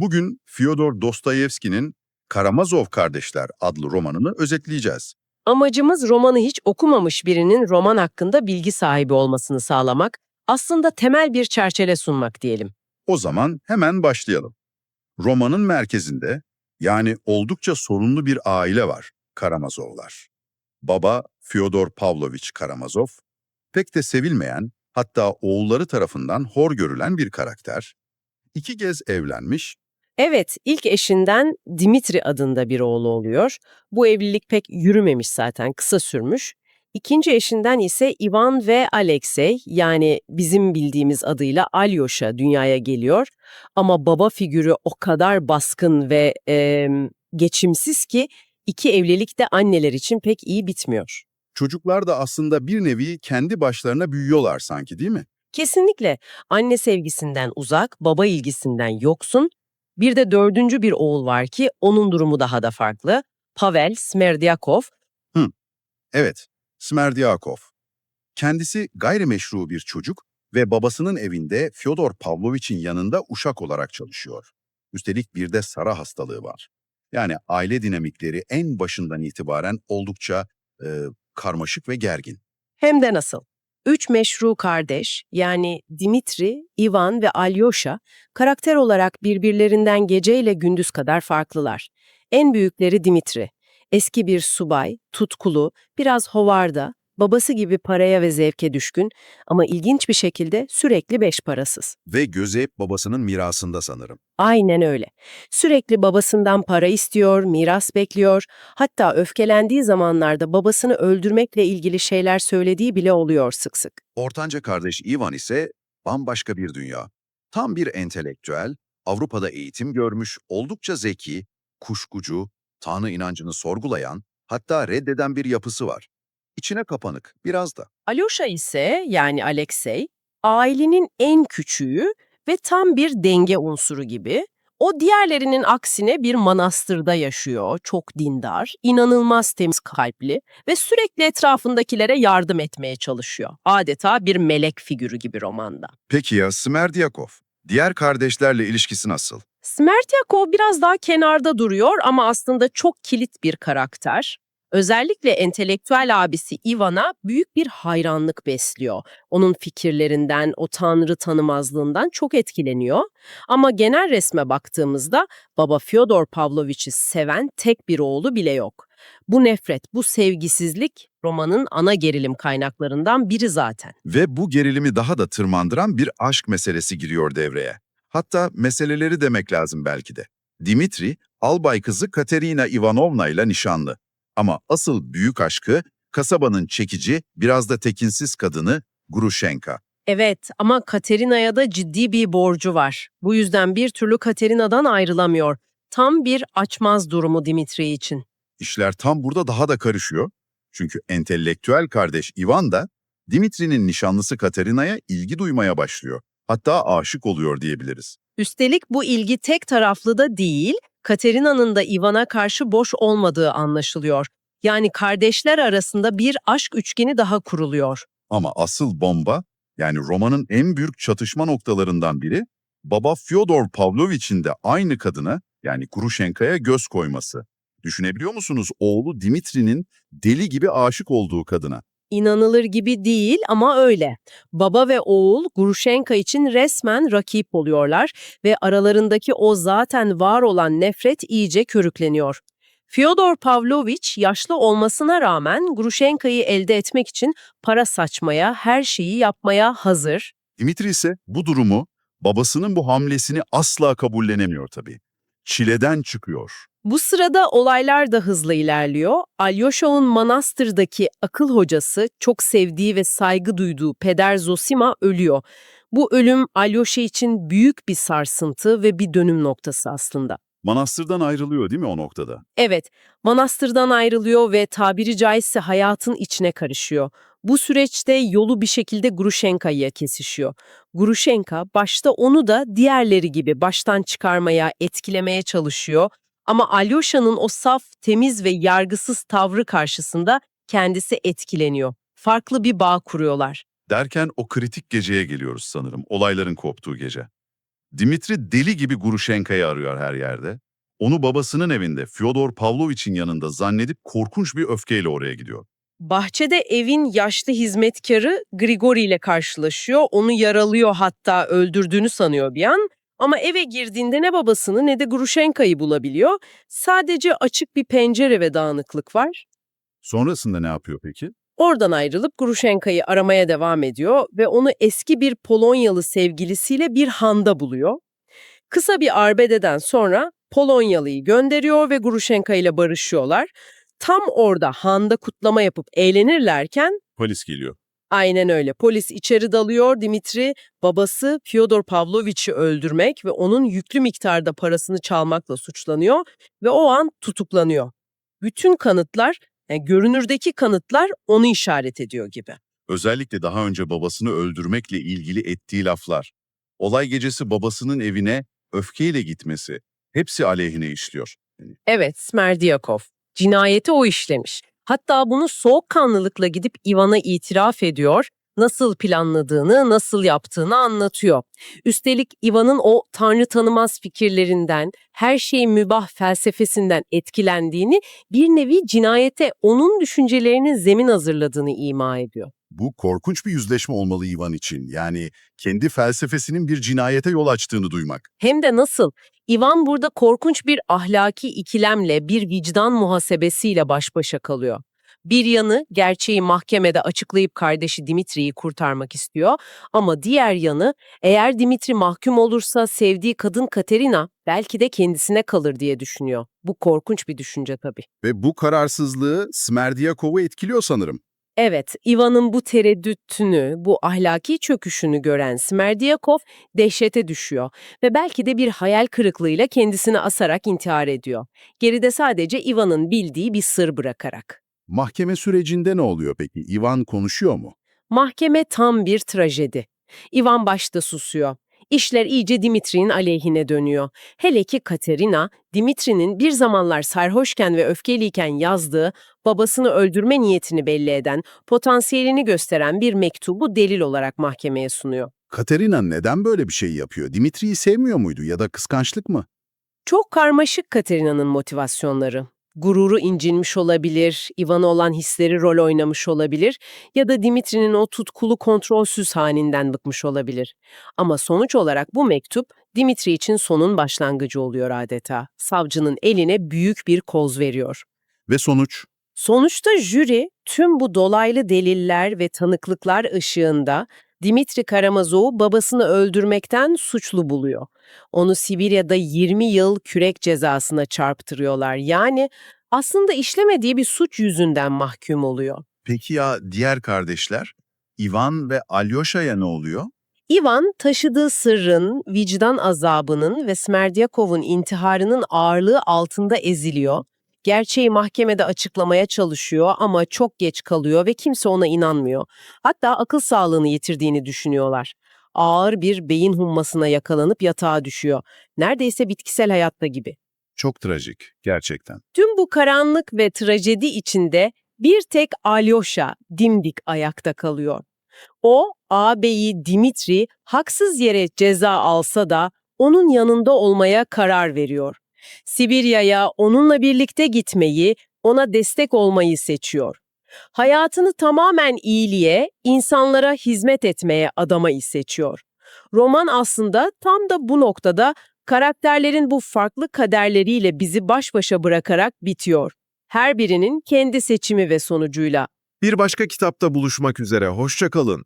Bugün Fyodor Dostoyevski'nin Karamazov Kardeşler adlı romanını özetleyeceğiz. Amacımız romanı hiç okumamış birinin roman hakkında bilgi sahibi olmasını sağlamak, aslında temel bir çerçeve sunmak diyelim. O zaman hemen başlayalım. Romanın merkezinde yani oldukça sorunlu bir aile var, Karamazovlar. Baba Fyodor Pavlovich Karamazov, pek de sevilmeyen, hatta oğulları tarafından hor görülen bir karakter. İki kez evlenmiş, Evet, ilk eşinden Dimitri adında bir oğlu oluyor. Bu evlilik pek yürümemiş zaten, kısa sürmüş. İkinci eşinden ise Ivan ve Alexey yani bizim bildiğimiz adıyla Alyosha dünyaya geliyor. Ama baba figürü o kadar baskın ve em, geçimsiz ki iki evlilik de anneler için pek iyi bitmiyor. çocuklar da aslında bir nevi kendi başlarına büyüyorlar sanki değil mi? Kesinlikle anne sevgisinden uzak, baba ilgisinden yoksun. Bir de dördüncü bir oğul var ki onun durumu daha da farklı. Pavel Smerdyakov. Evet, Smerdyakov. Kendisi gayrimeşru bir çocuk ve babasının evinde Fyodor Pavlovich'in yanında uşak olarak çalışıyor. Üstelik bir de Sara hastalığı var. Yani aile dinamikleri en başından itibaren oldukça e, karmaşık ve gergin. Hem de nasıl? Üç meşru kardeş yani Dimitri, Ivan ve Alyosha karakter olarak birbirlerinden geceyle gündüz kadar farklılar. En büyükleri Dimitri. Eski bir subay, tutkulu, biraz hovarda, babası gibi paraya ve zevke düşkün ama ilginç bir şekilde sürekli beş parasız. Ve gözü hep babasının mirasında sanırım. Aynen öyle. Sürekli babasından para istiyor, miras bekliyor. Hatta öfkelendiği zamanlarda babasını öldürmekle ilgili şeyler söylediği bile oluyor sık sık. Ortanca kardeş Ivan ise bambaşka bir dünya. Tam bir entelektüel, Avrupa'da eğitim görmüş, oldukça zeki, kuşkucu, Tanrı inancını sorgulayan, hatta reddeden bir yapısı var. İçine kapanık, biraz da. Alyosha ise yani Alexey, ailenin en küçüğü ve tam bir denge unsuru gibi. O diğerlerinin aksine bir manastırda yaşıyor, çok dindar, inanılmaz temiz kalpli ve sürekli etrafındakilere yardım etmeye çalışıyor. Adeta bir melek figürü gibi romanda. Peki ya Smerdyakov? Diğer kardeşlerle ilişkisi nasıl? Smertyakov biraz daha kenarda duruyor ama aslında çok kilit bir karakter. Özellikle entelektüel abisi Ivan'a büyük bir hayranlık besliyor. Onun fikirlerinden, o tanrı tanımazlığından çok etkileniyor. Ama genel resme baktığımızda baba Fyodor Pavlovich'i seven tek bir oğlu bile yok. Bu nefret, bu sevgisizlik romanın ana gerilim kaynaklarından biri zaten. Ve bu gerilimi daha da tırmandıran bir aşk meselesi giriyor devreye. Hatta meseleleri demek lazım belki de. Dimitri, albay kızı Katerina Ivanovna ile nişanlı. Ama asıl büyük aşkı kasabanın çekici, biraz da tekinsiz kadını Grushenka. Evet ama Katerina'ya da ciddi bir borcu var. Bu yüzden bir türlü Katerina'dan ayrılamıyor. Tam bir açmaz durumu Dimitri için. İşler tam burada daha da karışıyor. Çünkü entelektüel kardeş Ivan da Dimitri'nin nişanlısı Katerina'ya ilgi duymaya başlıyor. Hatta aşık oluyor diyebiliriz. Üstelik bu ilgi tek taraflı da değil, Katerina'nın da Ivan'a karşı boş olmadığı anlaşılıyor. Yani kardeşler arasında bir aşk üçgeni daha kuruluyor. Ama asıl bomba, yani romanın en büyük çatışma noktalarından biri, baba Fyodor Pavlovich'in de aynı kadına, yani Grushenka'ya göz koyması. Düşünebiliyor musunuz oğlu Dimitri'nin deli gibi aşık olduğu kadına? İnanılır gibi değil ama öyle. Baba ve oğul Grushenka için resmen rakip oluyorlar ve aralarındaki o zaten var olan nefret iyice körükleniyor. Fyodor Pavlovich yaşlı olmasına rağmen Grushenka'yı elde etmek için para saçmaya, her şeyi yapmaya hazır. Dimitri ise bu durumu, babasının bu hamlesini asla kabullenemiyor tabii. Çileden çıkıyor. Bu sırada olaylar da hızla ilerliyor. Alyosha'nın manastırdaki akıl hocası, çok sevdiği ve saygı duyduğu Peder Zosima ölüyor. Bu ölüm Alyosha için büyük bir sarsıntı ve bir dönüm noktası aslında. Manastırdan ayrılıyor değil mi o noktada? Evet, manastırdan ayrılıyor ve tabiri caizse hayatın içine karışıyor. Bu süreçte yolu bir şekilde Grushenka'ya kesişiyor. Grushenka başta onu da diğerleri gibi baştan çıkarmaya, etkilemeye çalışıyor. Ama Alyosha'nın o saf, temiz ve yargısız tavrı karşısında kendisi etkileniyor. Farklı bir bağ kuruyorlar. Derken o kritik geceye geliyoruz sanırım, olayların koptuğu gece. Dimitri deli gibi Grushenka'yı arıyor her yerde. Onu babasının evinde Fyodor Pavlovich'in yanında zannedip korkunç bir öfkeyle oraya gidiyor. Bahçede evin yaşlı hizmetkarı Grigori ile karşılaşıyor. Onu yaralıyor hatta öldürdüğünü sanıyor bir an. Ama eve girdiğinde ne babasını ne de Grushenka'yı bulabiliyor. Sadece açık bir pencere ve dağınıklık var. Sonrasında ne yapıyor peki? Oradan ayrılıp Grushenka'yı aramaya devam ediyor ve onu eski bir Polonyalı sevgilisiyle bir handa buluyor. Kısa bir arbededen sonra Polonyalı'yı gönderiyor ve Grushenka ile barışıyorlar. Tam orada handa kutlama yapıp eğlenirlerken Polis geliyor. Aynen öyle polis içeri dalıyor. Dimitri babası Fyodor Pavlovich'i öldürmek ve onun yüklü miktarda parasını çalmakla suçlanıyor ve o an tutuklanıyor. Bütün kanıtlar, yani görünürdeki kanıtlar onu işaret ediyor gibi. Özellikle daha önce babasını öldürmekle ilgili ettiği laflar. Olay gecesi babasının evine öfkeyle gitmesi. Hepsi aleyhine işliyor. Evet, Smerdiyakov. Cinayeti o işlemiş. Hatta bunu soğukkanlılıkla gidip Ivan'a itiraf ediyor, nasıl planladığını, nasıl yaptığını anlatıyor. Üstelik Ivan'ın o tanrı tanımaz fikirlerinden, her şeyin mübah felsefesinden etkilendiğini, bir nevi cinayete onun düşüncelerinin zemin hazırladığını ima ediyor. Bu korkunç bir yüzleşme olmalı Ivan için. Yani kendi felsefesinin bir cinayete yol açtığını duymak. Hem de nasıl? Ivan burada korkunç bir ahlaki ikilemle, bir vicdan muhasebesiyle baş başa kalıyor. Bir yanı gerçeği mahkemede açıklayıp kardeşi Dimitri'yi kurtarmak istiyor ama diğer yanı eğer Dimitri mahkum olursa sevdiği kadın Katerina belki de kendisine kalır diye düşünüyor. Bu korkunç bir düşünce tabii. Ve bu kararsızlığı Smerdiakov'u etkiliyor sanırım. Evet, Ivan'ın bu tereddütünü, bu ahlaki çöküşünü gören Smerdiyakov dehşete düşüyor ve belki de bir hayal kırıklığıyla kendisini asarak intihar ediyor. Geride sadece Ivan'ın bildiği bir sır bırakarak. Mahkeme sürecinde ne oluyor peki? Ivan konuşuyor mu? Mahkeme tam bir trajedi. Ivan başta susuyor. İşler iyice Dimitri'nin aleyhine dönüyor. Hele ki Katerina, Dimitri'nin bir zamanlar sarhoşken ve öfkeliyken yazdığı, babasını öldürme niyetini belli eden, potansiyelini gösteren bir mektubu delil olarak mahkemeye sunuyor. Katerina neden böyle bir şey yapıyor? Dimitri'yi sevmiyor muydu ya da kıskançlık mı? Çok karmaşık Katerina'nın motivasyonları. Gururu incinmiş olabilir, Ivan'a olan hisleri rol oynamış olabilir ya da Dimitri'nin o tutkulu kontrolsüz halinden bıkmış olabilir. Ama sonuç olarak bu mektup Dimitri için sonun başlangıcı oluyor adeta. Savcının eline büyük bir koz veriyor. Ve sonuç? Sonuçta jüri tüm bu dolaylı deliller ve tanıklıklar ışığında Dimitri Karamazov'u babasını öldürmekten suçlu buluyor. Onu Sibirya'da 20 yıl kürek cezasına çarptırıyorlar. Yani aslında işlemediği bir suç yüzünden mahkum oluyor. Peki ya diğer kardeşler? Ivan ve Alyosha'ya ne oluyor? Ivan taşıdığı sırrın, vicdan azabının ve Smerdyakov'un intiharının ağırlığı altında eziliyor. Gerçeği mahkemede açıklamaya çalışıyor ama çok geç kalıyor ve kimse ona inanmıyor. Hatta akıl sağlığını yitirdiğini düşünüyorlar. Ağır bir beyin hummasına yakalanıp yatağa düşüyor. Neredeyse bitkisel hayatta gibi. Çok trajik, gerçekten. Tüm bu karanlık ve trajedi içinde bir tek Alyosha dimdik ayakta kalıyor. O, ağabeyi Dimitri haksız yere ceza alsa da onun yanında olmaya karar veriyor. Sibirya'ya onunla birlikte gitmeyi, ona destek olmayı seçiyor. Hayatını tamamen iyiliğe, insanlara hizmet etmeye adamayı seçiyor. Roman aslında tam da bu noktada karakterlerin bu farklı kaderleriyle bizi baş başa bırakarak bitiyor. Her birinin kendi seçimi ve sonucuyla. Bir başka kitapta buluşmak üzere, hoşça kalın.